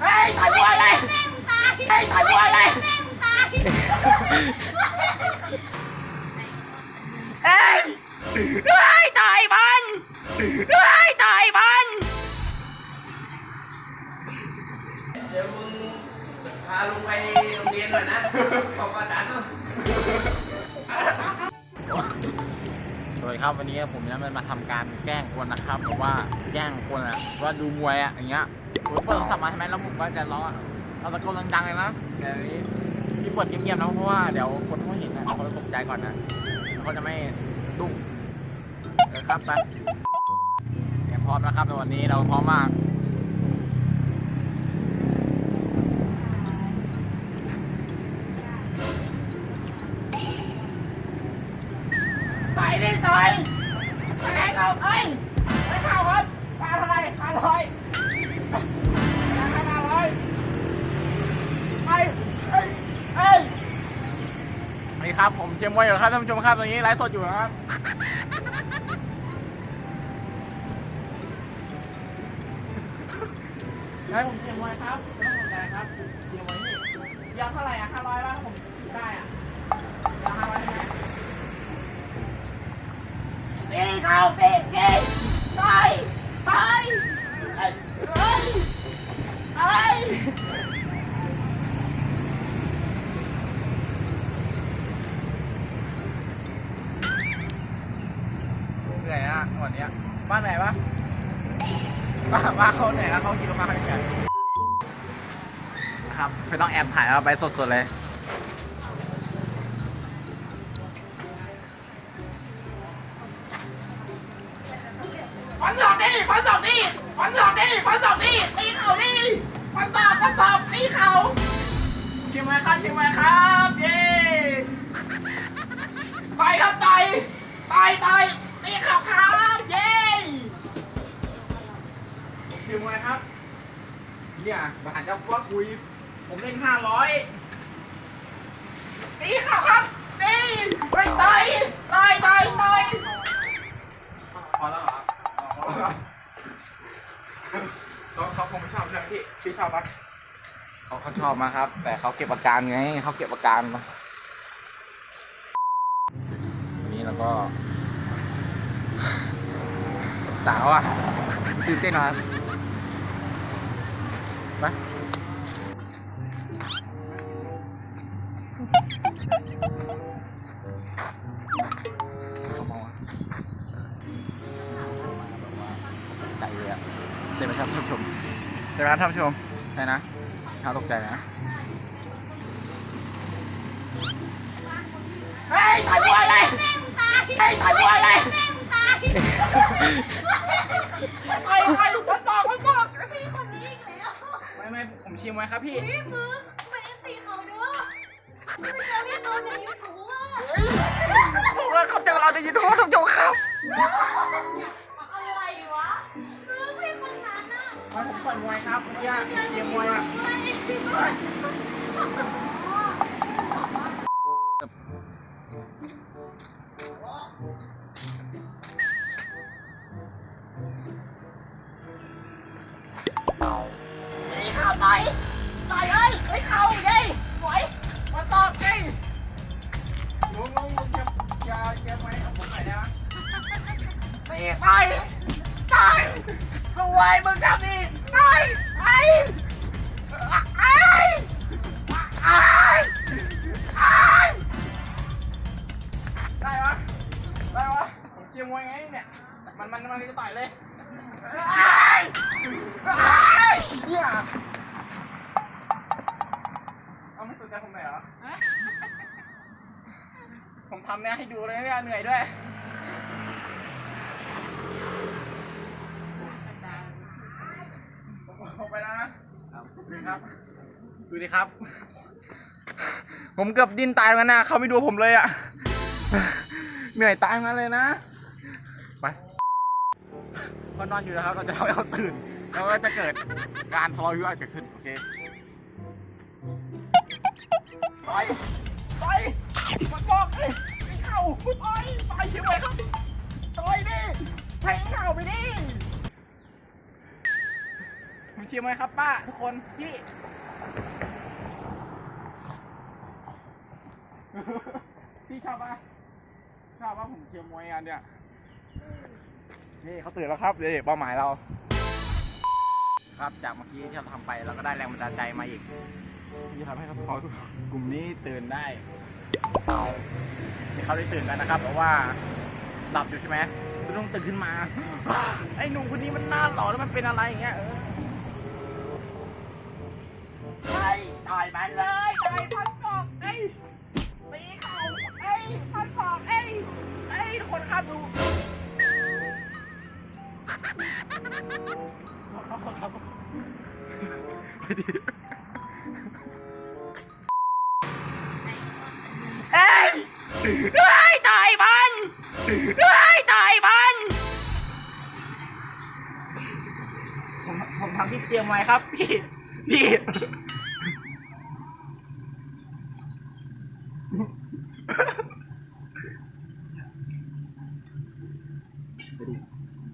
เฮ้ยถ่ายบัวเลยเฮ้ยถ่ายบัวเลยเฮ้ยเฮ้ยต่อยมันเฮ้ยต่อยมันเดี๋ยวมึงพาลุงไปโรงเรียนหน่อยนะบอกอาจารย์เนาะสวัส ครับวันนี้ผมจะมาทำการแกล้งคนนะครับเพราะว่าแกล้งคนอะว่าดูมวยอะอย่างเงี้ยผมเปิดโทรศัพท์มาใช่ไหมแล้วผมก็จะร้องเอาตะโกนดังๆเลยนะแต่อันนี้พี่เปิดเงียบๆนะเพราะว่าเดี๋ยวคนเขาเห็นนะเขาจะตกใจก่อนนะเขาจะไม่ดุ้งนะครับไปเตรียมพร้อมนะครับในวันนี้เราพร้อมมาก ครับ ผมเชียร์มวยอยู่นะครับท่านผู้ชมครับตอนนี้ไลฟ์สดอยู่นะครับให้ผมเชียร์มวยครับไม่ต้องสนใจครับเชียร์มวยนี่ยาวเท่าไหร่อะห้าร้อยป่ะผมถือได้อะยาวห้าร้อยใช่ไหมตีเขาตีตีต่ บ้านบ้านเขาเหนื่อยแล้วเขากินมาเขาเหนื่อยครับไม่ต้องแอบถ่ายเอาไปสดๆเลยฟันศอกดิฟันศอกดิฟันศอกดิฟันศอกดิตีเขาดิฟันศอกฟันศอกตีเขาเชียร์มวยครับเชียร์มวยครับ เย้ต่อยครับต่อยต่อยต่อยตี เนี่ยบาทจะว่าคุย ผมเล่นห้าร้อยตีเขาครับตีไปต่อยต่อยต่อยต่อยพอแล้วเหรอพอแล้วเขาเขาคงไม่ชอบใช่ไหมพี่พี่ชอบปะเขาเขาชอบมาครับ แต่เขาเก็บอาการไงเขาเก็บอาการมาวันนี้เราก็ สาวอะตื่นเต้นหน่อยไปเขา มองว่าใจเลยอะเจ็บไหมครับท่านผู้ชมเจ็บไหมครับท่านผู้ชมใช่นะน่าตกใจนะเฮ้ยต่อยบัวเลยเฮ้ยต่อยบัวเลยต่อยต่อยฟันศอกฟันศอก ผมเชียร์ไว้ครับพี่ พี่มึงเป็นเอฟซีเขาเด้อมึงเจอพี่เขาในยูทูบอะผมว่าเขาเจอเราในยูทูบท่านผู้ชมครับอะไรวะมึงพี่คนนั้นอะไม่ผมต่อยมวยครับเมื่อกี้เชียร์มวยอะตี ตีต่อยต่อยสวยมึงทำดีต่อยไอ้ไอ้ไอ้ไอ้ได้ปะได้ปะผมเชียร์มวยไงเนี่ย มันมันมันจะต่อยเลยไอ้ไอ้เนี่ยเอาไม่สนใจผมหน่อยเหรอ ผมทำเนี่ยให้ดูเลยเนี่ยเหนื่อยด้วย ผมไปแล้วนะดูดิ ครับ ดูดิครับ ผมเกือบดิ้นตายมือนกันนะเขาไม่ดูผมเลยอะ เหนื่อยตายมือนเลยนะ ไปก็นอนอยู่นะครับ เราจะทำให้เขาตื่น แล้วก็จะเกิดการทะเลาะวิวาทเกิดขึ้น โอเคต่อยต่อยฟันศอกเลยไอ้เข่าต่อยต่อยเฉยๆครับต่อยดิแทงเข่าไปดิ ผมเชียร์มวยครับป้าทุกคนพี่พี่ชอบปะชอบปะผมเชียร์มวยกันเนี่ยนี่เขาตื่นแล้วครับเดี๋ยวเป้าหมายเรา ครับจากเมื่อกี้ที่เราทำไปเราก็ได้แรงบันดาลใจมาอีกที่ทำให้เขากลุ่มนี้ตื่นได้ที่เขาได้ตื่นกันนะครับ เพราะว่าหลับอยู่ใช่ไหมก็ต้องตื่นขึ้นมา ไอ้หนุ่มคนนี้มันน่าหล่อแล้วมันเป็นอะไรอย่างเงี้ย เออใช่ต่อยมันเลยต่อยพันศอกไอ้ยตีเข่าไอ้ยพันศอกไอ้ยไอ้ยทุกคนครับดูครับเอ้ยเอ้ยต่อยมันเอ้ยต่อยมันผมผมทำที่เตรียมไว้ครับพี่พี่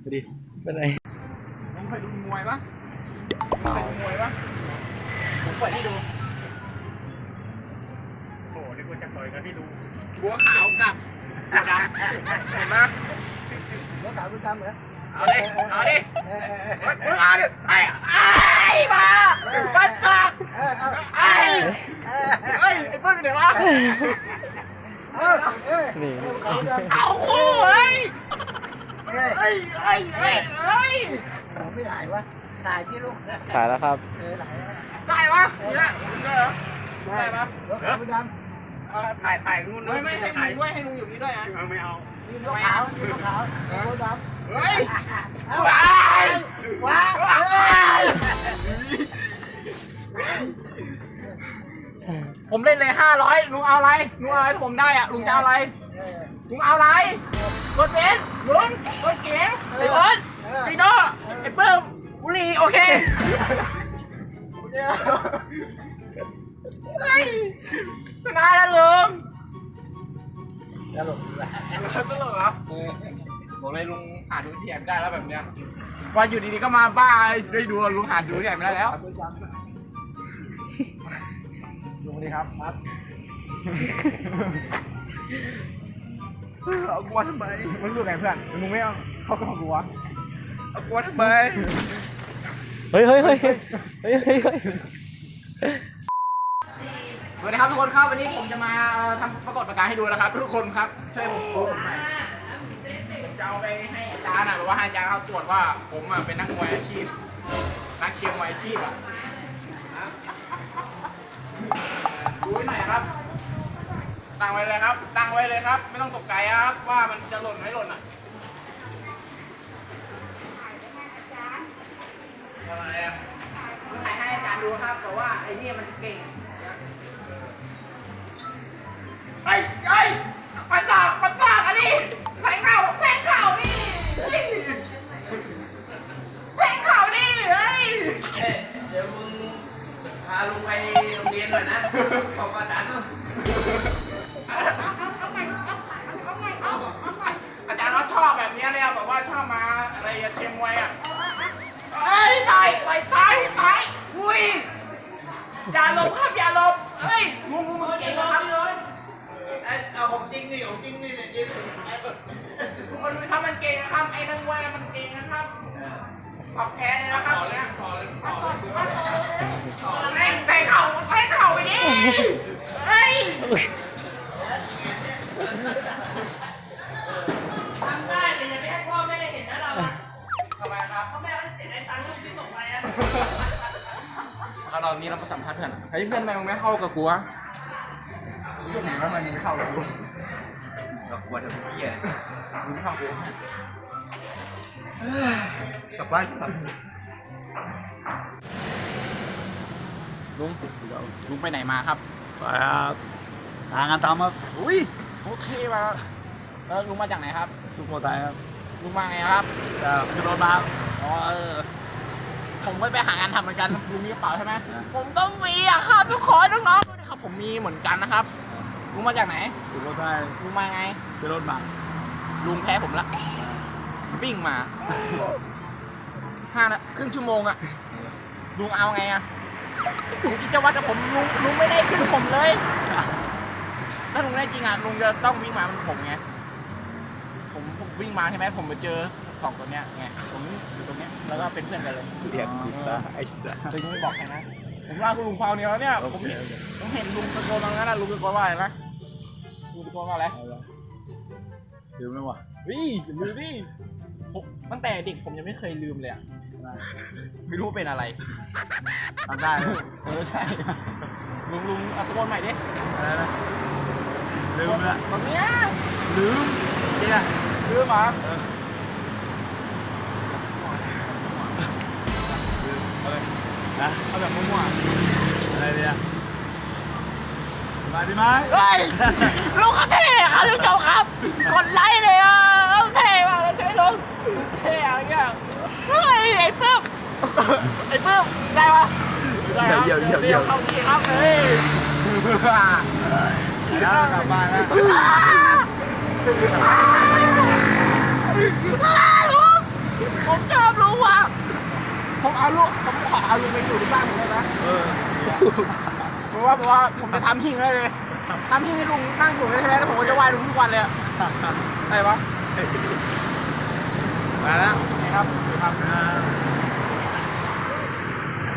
ไปดิเป็นไรมึงเคยดูมวยปะมึงเคยดูมวยปะผมเปิดให้ดูโอ้โหนี่กูจะต่อยกันให้ดูบัวขาวกับบัวดำเห็นปะรถขาวคุณทำเหรอเอาดิเอาดิเออเออเออมึงเอาดิไอ้ไอ้มาปัดจักเออเอาไอ้เอ้ยไอ้เปิ้ลไปไหนวะเออเออ นี่ขาวคุณทำเอาคู่เฮ้ยเอ้ยเอ้ยเอ้ยเอ้ยเอ้ยผมไม่ถ่ายวะถ่ายที่ลูกถ่ายแล้วครับเออถ่ายแล้วได้ปะนี่ละได้เหรอได้ปะรถขาวคุณทเอาถ่ายถ่ายนู่นไม่ไม่ให้ลุงด้วยให้ลุงอยู่นี่ด้วยนะไม่เอาำนี่รถขาวนี่รถขาวรถดำเฮ้ยเอาว้ายว้าวว้าย ผมเล่นเลยห้าร้อยลุงเอาอะไรลุงเอาอะไรถ้าผมได้อะลุงจะเอาอะไรเออลุงเอาอะไรรถเบนซ์ลุงรถเก๋งไอ้บอลปีโน่ไอ้เปิ้มบุหรีโอเคเฮ้ยชนะแล้วลุงตลกดีว่ะตลกเหรอเออผมเลยลุงหาดูที่ไหนไม่ได้แล้วแบบเนี้ยว่าอยู่ดีๆก็มาบ้าด้วยดูลุงหาดูที่ไหนไม่ได้แล้วขาวคุณทำลุ งดีครับครับเอากลัวทำไมมึงรู้ไงเพื่อนมึงไม่เอาเขาก็กลัวเอากลัวทำไมเฮ้ยเฮ้ยเฮ้ยเฮ้ยเฮ้ยเฮ้ยเฮ้ยสวัสดีครับทุกคนครับวันนี้ผมจะมาทำปรากฏการณ์ให้ดูนะครับ ทุกคนครับช่วยผมดูผมหน่อยผมจะเอาไปให้อาจารย์นะแบบว่าให้อาจารย์เขาตรวจว่า ผมอะเป็นนักมวยอาชีพนักเชียร์มวยอาชีพอะ ดูไว้หน่อยครับ ตั้งไว้เลยครับ ตั้งไว้เลยครับ ไม่ต้องตกใจครับ ว่ามันจะหล่นไม่หล่นอะอะไรอะถ่ายให้อาจารย์ดูครับแต่ว่าไอ้นี่มันเก่ง ไอ้ไอ้ นหน่อยนะบอกอาจารย์ต้องอาจารย์เขาชอบแบบเนี้ยเลยอะแบบว่าชอบมาอะไรอะเชียร์มวยอะเอ้ยตายตายตายตายอุ้ยอย่าหลบครับอย่าหลบเอ้ยลุงลุงมันเก่งนะครับเอาของจริงนี่ของจริงนี่เนี่ยจริงทุกคนดูครับมันเก่งนะครับไอ้นักมวยมันเก่งนะครับปรับแพ้เลยนะครับเนี่ย ไปดิเฮ้ยทำได้แต่อย่าไปให้พ่อแม่เห็นนะเราอะทำไมครับพ่อแม่เขาจะเสียตังค์ลูกที่ส่งไปอะเอาเรานี่เรามาสัมภาษณ์เพื่อนเฮ้ยเพื่อนทำไมมึงไม่เข้ากับกูวะเพื่อนไหนว่ามันไม่เข้ากับกูเราควรจะเพี้ยมึงไม่เข้ากูกลับบ้านครับ ลุงลุงไปไหนมาครับครับหางานทำครับอุ้ยโอเคมาแล้วลุงมาจากไหนครับ สุโขทัยครับลุงมาไงครับจะขึ้นรถมาอ๋อเออผมก็ไปหางานทำเหมือนกันลุงมีกระเป๋าใช่ไหมอ่าผมก็มีอะครับทุกคนน้องๆดูดิครับผมมีเหมือนกันนะครับลุงมาจากไหน สุโขทัยลุงมาไงขึ้นรถมาลุงแพ้ผมละวิ่งมาห้านาครึ่งชั่วโมงอะลุงเอาไงอะ ลุงคิดจะวัดกับผมลุงลุงไม่ได้ขึ้นผมเลย ถ้าลุงได้จริงอะลุงจะต้องวิ่งมามันผมไงผมผมวิ่งมาใช่ไหมผมไปเจอสองตัวเนี้ยไงผมอยู่ตรงเนี้ยแล้วก็เป็นเพื่อนกันเลยเรียกกูซะไอ้สัสแต่ลุงไม่บอกใครนะผมว่าคุณลุงฟาวเนี่ยแล้วเนี่ยผมเห็นผมเห็นลุงตะโกนตรงนั้นนะลุงตะโกนว่าอะไรนะลุงตะโกนว่าอะไรลืมแล้ววะเฮ้ยอย่าลืมดิผม ตั้งแต่เด็กผมยังไม่เคยลืมเลยอะไม่รู้เป็นอะไรทำได้เลย เออใช่ลุงลุงเอาตะโกนใหม่ดิอะไรนะลืมละตรงเนี้ยลืมเนี่ยลืมเหรอเอาเลยนะเอาแบบมั่วอะไรเนี่ยมาดีไหมๆเฮ้ยลุงเขาเท่ครับทุกผู้ชมครับกดไลค์เลยอะ เท่อะไรเงี้ยเฮ้ยไอ้ปื้มไอ้ปื้มได้ปะได้ครับเดี๋ยวเดี๋ยวเข้าที่ครับเฮ้ยแล้วกลับบ้านแล้วผมชอบลุงว่ะผมเอาลูกผมขอเอาลุงไปอยู่ที่บ้านผมเลยนะเออเพราะว่าเพราะว่าผมจะทำหิ้งได้เลยทำหิ้งให้ลุงนั่งอยู่ใช่ไหมแล้วผมก็จะไหว้ลุงทุกวันเลยอะได้ปะ มาแล้วไหนครับครับอ่า